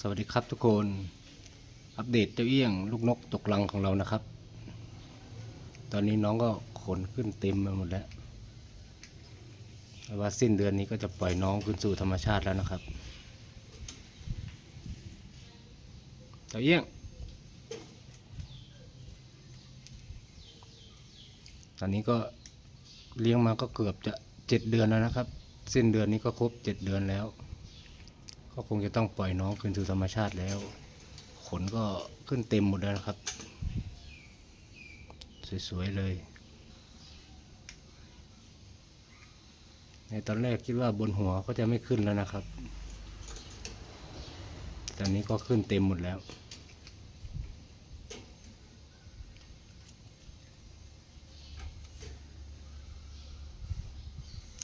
สวัสดีครับทุกคน อัปเดตเจ้าเอี้ยง ลูกนกตกลังของเรานะครับ ตอนนี้น้องก็ขนขึ้นเต็มไปหมดแล้วแต่ว่าสิ้นเดือนนี้ก็จะปล่อยน้องคืนสู่ธรรมชาติแล้วนะครับ เจ้าเอี้ยง ตอนนี้ก็เลี้ยงมาก็เกือบจะเจ็ดเดือนแล้วนะครับ สิ้นเดือนนี้ก็ครบเจ็ดเดือนแล้ว ก็คงจะต้องปล่อยน้องคืนสู่ธรรมชาติแล้ว ขนก็ขึ้นเต็มหมดแล้วครับ สวยๆเลย ในตอนแรกคิดว่าบนหัวก็จะไม่ขึ้นแล้วนะครับ ตอนนี้ก็ขึ้นเต็มหมดแล้ว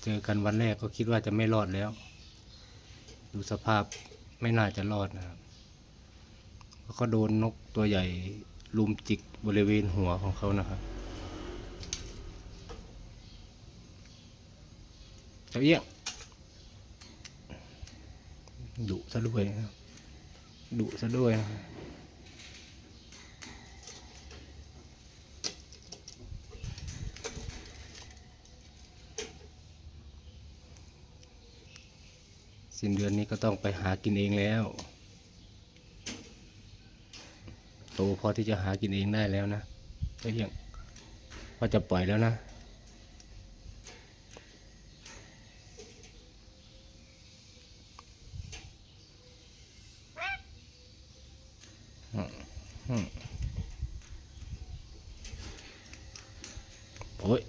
เจอกันวันแรกก็คิดว่าจะไม่รอดแล้ว ดูสภาพไม่น่าจะรอดนะครับเขาโดนนกตัวใหญ่ลุมจิกบริเวณหัวของเขานะครับเจ้าเอี้ยงดุซะด้วยนะครับดุซะด้วยนะครับ สิ้นเดือนนี้ก็ต้องไปหากินเองแล้ว โตพอที่จะหากินเองได้แล้วนะก็ยังพอจะปล่อยแล้วนะ โอ้ย